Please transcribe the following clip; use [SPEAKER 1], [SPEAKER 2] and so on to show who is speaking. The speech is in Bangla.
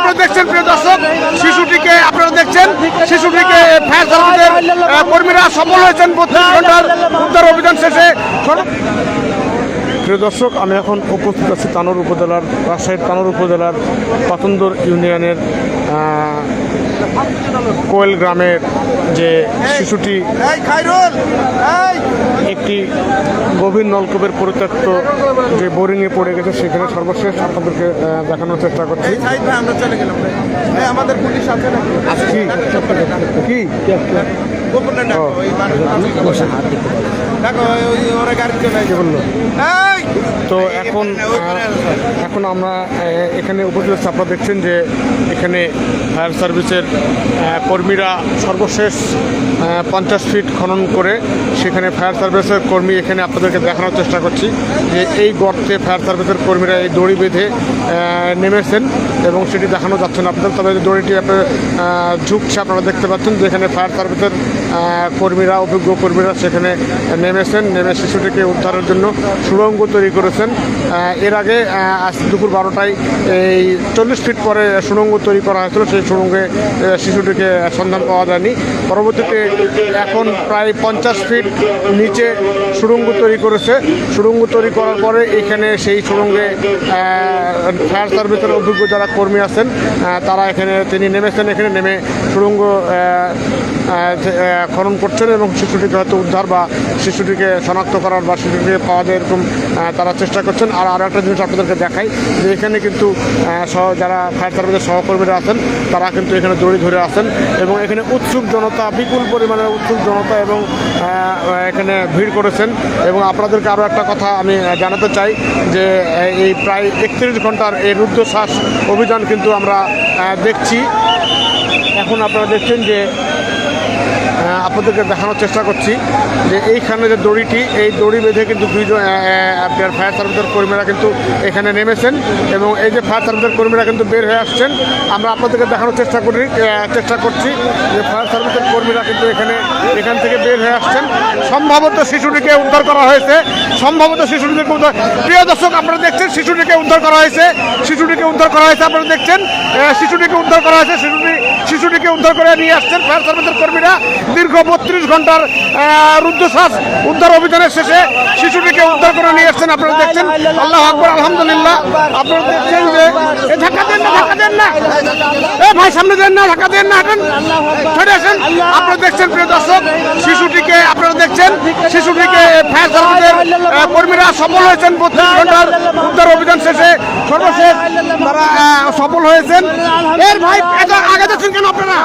[SPEAKER 1] আপনারা দেখছেন প্রিয় দর্শক শিশুটিকে আপনারা দেখছেন শিশুটিকে ফায়ার সার্ভিসের কর্মীরা সফল হয়েছেন বত্রিশ ঘণ্টার উদ্ধার অভিযান শেষে। প্রিয় দর্শক আমি এখন উপস্থিত আছি তানোর উপজেলার রাজশাহীর তানোর উপজেলার পাতন্দর ইউনিয়নের কোয়েল গ্রামের যে শিশুটি একটি গভীর নলকূপের পরিত্যক্ত যে বোরিংয়ে পড়ে গেছে সেখানে সর্বশেষ আপনাদেরকে দেখানোর চেষ্টা করছি।
[SPEAKER 2] আমরা চলে গেলাম আমাদের পুলিশ আছে
[SPEAKER 1] কি? কি তো এখন এখন আমরা এখানে উপস্থিত। আপনারা দেখছেন যে এখানে ফায়ার সার্ভিসের কর্মীরা সর্বশেষ পঞ্চাশ ফিট খনন করে সেখানে ফায়ার সার্ভিসের কর্মী এখানে আপনাদেরকে দেখানোর চেষ্টা করছি যে এই গর্তে ফায়ার সার্ভিসের কর্মীরা এই দড়ি বেঁধে নেমেছেন এবং সেটি দেখানো যাচ্ছে না। আপনাদের তবে যে দড়িটি আপনার ঝুঁকছে আপনারা দেখতে পাচ্ছেন যেখানে ফায়ার সার্ভিসের কর্মীরা, অভিজ্ঞ কর্মীরা সেখানে নেমেছেন, নেমে শিশুটিকে উদ্ধারের জন্য সুড়ঙ্গ তৈরি করেছেন। এর আগে আজ দুপুর বারোটায় এই চল্লিশ ফিট পরে সুড়ঙ্গ তৈরি করা হয়েছিল, সেই সুড়ঙ্গে শিশুটিকে সন্ধান পাওয়া যায়নি। পরবর্তীতে এখন প্রায় পঞ্চাশ ফিট নিচে সুড়ঙ্গ তৈরি করেছে। সুড়ঙ্গ তৈরি করার পরে এখানে সেই সুড়ঙ্গে ফায়ার সার্ভিসের অভিজ্ঞ যারা কর্মী আছেন তারা এখানে, তিনি নেমেছেন, এখানে নেমে সুড়ঙ্গ খনন করছেন এবং শিশুটিকে হয়তো উদ্ধার বা শিশুটিকে শনাক্ত করার বা শিশুটিকে পাওয়া যায় এরকম তারা চেষ্টা করছেন। আর আরও একটা জিনিস আপনাদেরকে দেখাই যে এখানে কিন্তু যারা ফায়ার সার্ভিসের সহকর্মীরা আছেন, তারা কিন্তু এখানে দড়ি ধরে আছেন এবং এখানে উৎসুক জনতা, বিপুল পরিমাণে উৎসুক জনতা এবং এখানে ভিড় করেছেন। এবং আপনাদেরকে আরও একটা কথা আমি জানাতে চাই যে এই প্রায় একত্রিশ ঘণ্টার এই রুদ্ধশ্বাস অভিযান কিন্তু আমরা দেখছি। এখন আপনারা দেখছেন যে আপনাদেরকে দেখানোর চেষ্টা করছি যে এইখানে যে দড়িটি, এই দড়ি বেঁধে কিন্তু দুইজন আপনার ফায়ার সার্ভিসের কর্মীরা কিন্তু এখানে নেমেছেন এবং এই যে ফায়ার সার্ভিসের কর্মীরা কিন্তু বের হয়ে আসছেন। আমরা আপনাদেরকে দেখানোর চেষ্টা করি চেষ্টা করছি যে ফায়ার সার্ভিসের কর্মীরা কিন্তু এখানে, এখান থেকে বের হয়ে আসছেন। সম্ভবত শিশুটিকে উদ্ধার করা হয়েছে। সম্ভবত শিশুটিকে উদ্ধার, প্রিয় দর্শক, আপনারা দেখছেন শিশুটিকে উদ্ধার করা হয়েছে। শিশুটিকে উদ্ধার করা হয়েছে, আপনারা দেখছেন শিশুটিকে উদ্ধার করা হয়েছে। শিশুটি, শিশুটিকে উদ্ধার করে নিয়ে আসছেন ফায়ার সার্ভিসের কর্মীরা। দীর্ঘ বত্রিশ ঘণ্টার রুদ্ধশ্বাস উদ্ধার অভিযানের শেষে শিশুটিকে উদ্ধার করে নিয়ে আসছেন আপনারা দেখছেন। আল্লাহ আকবর, আলহামদুলিল্লাহ। আপনারা দেখছেন যে দেন না দেন না। এ ভাই, সামনে দেন না, ধাক্কা দেন না, হাঁটেন। সরে আসেন। আপনারা দেখছেন, প্রিয় দর্শক, শিশুটিকে আপনারা দেখছেন, শিশুটিকে ফায়ার সার্ভিসের কর্মীরা সফল হয়েছেন বত্রিশ ঘণ্টার উদ্ধার অভিযান শেষে। সর্বশেষ তারা সফল হয়েছেন। এর ভাই আগে যাচ্ছেন কেন আপনারা?